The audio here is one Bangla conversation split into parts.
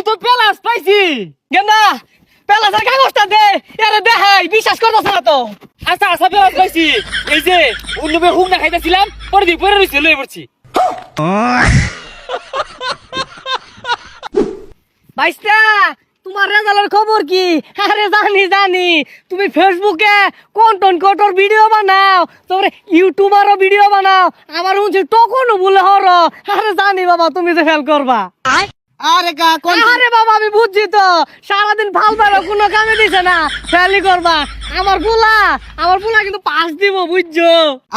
আমি তো পেলাস পাইছি। গেন্দা পেলাসের কাগজটা দে, এরে দেখাই, বিশ্বাস করতেছ না তো। আচ্ছা আচ্ছা পেলাস পাইছি। এই যে অন্যবে হুক না খাইতেছিলাম পরে দিয়ে পরে রয়েছে লয়ে পড়ছি। তোমার রেজাল্টের খবর কি? আরে জানি জানি। তুমি ফেসবুকে কন্টেন্ট কটর ভিডিও বানাও, তোমরা ইউটিউবারও ভিডিও বানাও, আমার শুনছি তখনও বলে হর। আরে জানি বাবা, তুমি যে ফেল করবা। আরে কা কোন আরে বাবা আমি বুঝছি তো। সারাদিন ভালো ভালো কোনো কামে দিছে না। ফেলই করবা। আমার পোলা আমার পোলা কিন্তু পাস দিব বুঝছ?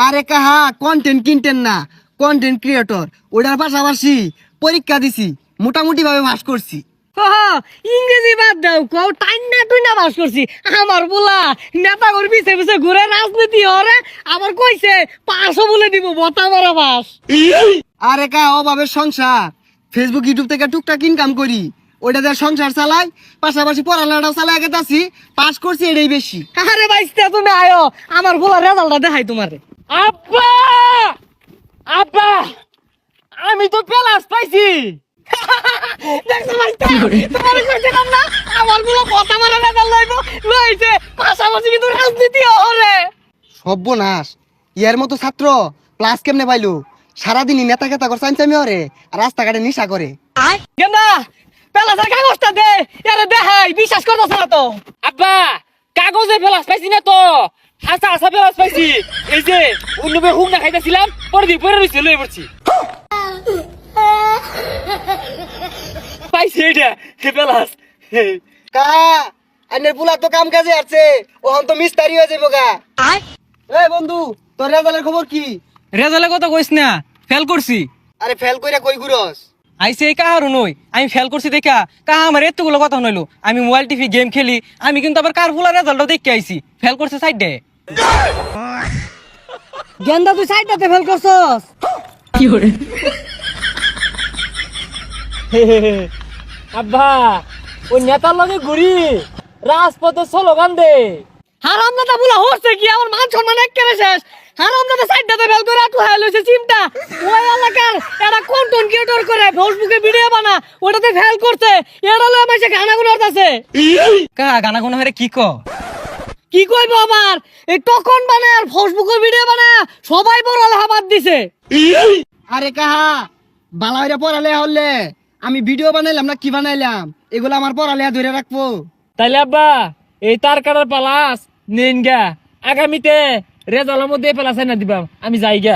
আরে কাহা কন্টেন্ট কিনতেন না। কন্টেন্ট ক্রিয়েটর ওটার পাশাপাশি পরীক্ষা দিছি মোটামুটি ভাবে পাস করছি ইংরেজি বাদ দাও কও টাইনা টুইনা বাস করছি। আমার পোলা নেতা করে পিছে পিছে ঘুরে রাজনীতি হরে আবার কইছে পাঁচশো বলে দিব বতা মারা পাস আরে কা অভাবের সংসার। ফেসবুক ইউটিউব থেকে টুকটাক ইনকাম করি। ওইটা দিয়ে সংসার চালাই পাশাপাশি পড়ালেখাটাও চালাই গেতাছি পাস করছি এটাই বেশি। আরে বাইস্তা তুমি আয়ো। আমার পোলা রেজাল্টটা দেখাই তোমারে। আব্বা! আব্বা! আমি তো পেলাস পাইছি। দেখছ তোমার কইছিলাম না আমার পোলা কথা মারা রেজাল্ট লইব? লইছে। পাশাপাশি কিন্তু রাজনীতি হরে সর্বনাশ। ইয়ার মতো ছাত্র ক্লাস কেমনে পাইলো? সারাদিনই নেতা খেতা করে চাইচামি ওরে আর রাস্তাঘাটে নিশা করে। গেন্দা পেলাসের কাগজটা দে এরে দেখাই বিশ্বাস করতেছ না তো। আব্বা কাগজে পেলাস পাইছি না তো। পেলাস পাইছি। এই যে অন্যবে না খাইতেছিলাম পরে দিয়ে পরে রয়েছে লয়ে পড়ছি। পাইছি এটা কে পেলাস। কা আইনের পুলা তো কাম কাজে আছে ওহন তো মিস্তারি হয়ে যাব গা। এই বন্ধু তোর রেজাল্টের খবর কি? রেজাল্টের কথা কইস না ফেল করছি। আরে ফেল কইরা কই ঘুরস? আইসে এই কাহারও নই আমি ফেল করছি দেখা কাহা আমার এতগুলো কথা নইলো আমি মোবাইল টিভি গেম খেলি আমি কিন্তু আবার কার ফুলার রেজাল্টও দেখে আইছি ফেল করছে সাইড। দে গেন্দা তুই সাইডটাতে ফেল করছস? আব্বা ওই নেতার লগে ঘুরি রাজপথে স্লোগান দে। হারাম দাদা বলা হচ্ছে কি? আমার মান সম্মান একেবারে শেষ। হারাম দাদা সাইডটাতে ফেল করে আটু হাই লইছে চিমটা। ওই এলাকার এরা কন্টেন্ট ক্রিয়েটর করে ফেসবুকে ভিডিও বানা ওটাতে ফেল করছে। এরা লয় মাসে গানা গুলো আছে কাহা গানা কোনো হারে কি ক? কি কইবো আবার? এই টকন বানায় আর ফেসবুকে ভিডিও বানায় সবাই বড় বাদ দিছে। আরে কাহা বালা হইরা পড়ালেখা হলে আমি ভিডিও বানাইলাম না কি বানাইলাম? এগুলো আমার পড়ালেখা ধরে রাখব। তাইলে আব্বা এই তার কাটার পালাস নিন গা। আগামীতে রেজাল্টের মধ্যে পেলাস না দিবাম। আমি যাই গা।